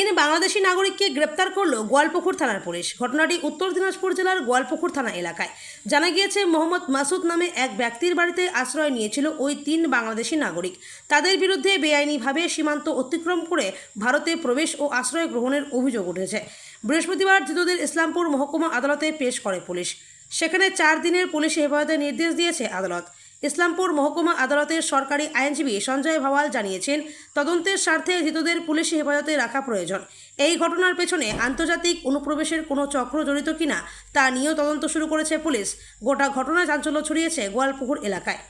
তিন বাংলাদেশি নাগরিককে গ্রেপ্তার করল গোয়ালপুকুর থানার পুলিশ। ঘটনাটি উত্তর দিনাজপুর জেলার গোয়ালপুকুর থানা এলাকায়। জানা গিয়েছে, মোহাম্মদ মাসুদ নামে এক ব্যক্তির বাড়িতে আশ্রয় নিয়েছিল ওই তিন বাংলাদেশি নাগরিক। তাদের বিরুদ্ধে বেআইনিভাবে সীমান্ত অতিক্রম করে ভারতে প্রবেশ ও আশ্রয় গ্রহণের অভিযোগ উঠেছে। বৃহস্পতিবার ধৃতদের ইসলামপুর মহকুমা আদালতে পেশ করে পুলিশ। সেখানে চার দিনের পুলিশ হেফাজতের নির্দেশ দিয়েছে আদালত। ইসলামপুর মহকুমা আদালতের সরকারি আইনজীবী সঞ্জয় ভাওয়াল জানিয়েছেন তদন্তের স্বার্থে ধৃতদের পুলিশি হেফাজতে রাখা প্রয়োজন। এই ঘটনার পেছনে আন্তর্জাতিক অনুপ্রবেশের কোনো চক্র জড়িত কিনা তা নিয়েও তদন্ত শুরু করেছে পুলিশ। গোটা ঘটনায় চাঞ্চল্য ছড়িয়েছে গোয়ালপুকুর এলাকায়।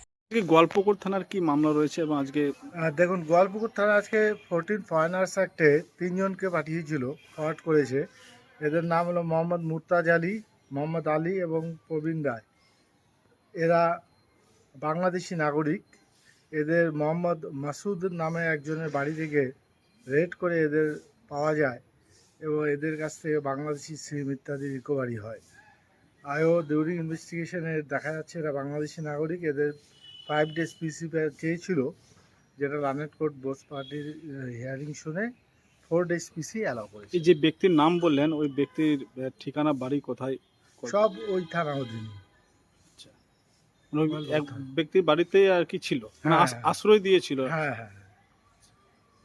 গোয়ালপুকুর থানার কি মামলা রয়েছে এবং আজকে দেখুন গোয়ালপুকুর থানা আজকে ফোরটিন ফরেনার্স অ্যাক্টে তিনজনকে পাঠিয়েছিল ফরওয়ার্ড করেছে। এদের নাম হলো মোহাম্মদ মুরতাজ আলী মোহাম্মদ আলী এবং প্রবীণ রায়। এরা বাংলাদেশি নাগরিক এদের মোহাম্মদ মাসুদ নামে একজনের বাড়ি থেকে রেড করে এদের পাওয়া যায় এবং এদের কাছ থেকে বাংলাদেশি সিম ইত্যাদি রিকভারি হয়। আয়ও ডিউরিং ইনভেস্টিগেশনে দেখা যাচ্ছে এরা বাংলাদেশি নাগরিক এদের ফাইভ ডেজ পিসি চেয়েছিল যেটা রানেট কোর্ট বোস পার্টির হিয়ারিং শুনে ফোর ডেজ পিসি অ্যালাউ করেছে। এই যে ব্যক্তির নাম বললেন ওই ব্যক্তির ঠিকানা বাড়ি কোথায়? সব ওই থানা অধীন। এক ব্যক্তির বাড়িতে আর কি ছিল? মানে হ্যাঁ, আস- হ্যাঁ। আশ্রয় দিয়েছিল। হ্যাঁ হ্যাঁ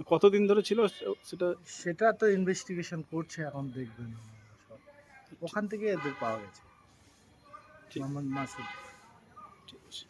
কতদিন ধরে ছিল সেটা? সেটা তো ইনভেস্টিগেশন করছে এখন দেখবেন সব। ওখান থেকে এদের পাওয়া গেছে। ঠিক। মোহাম্মদ মাসুদ ঠিক আছে।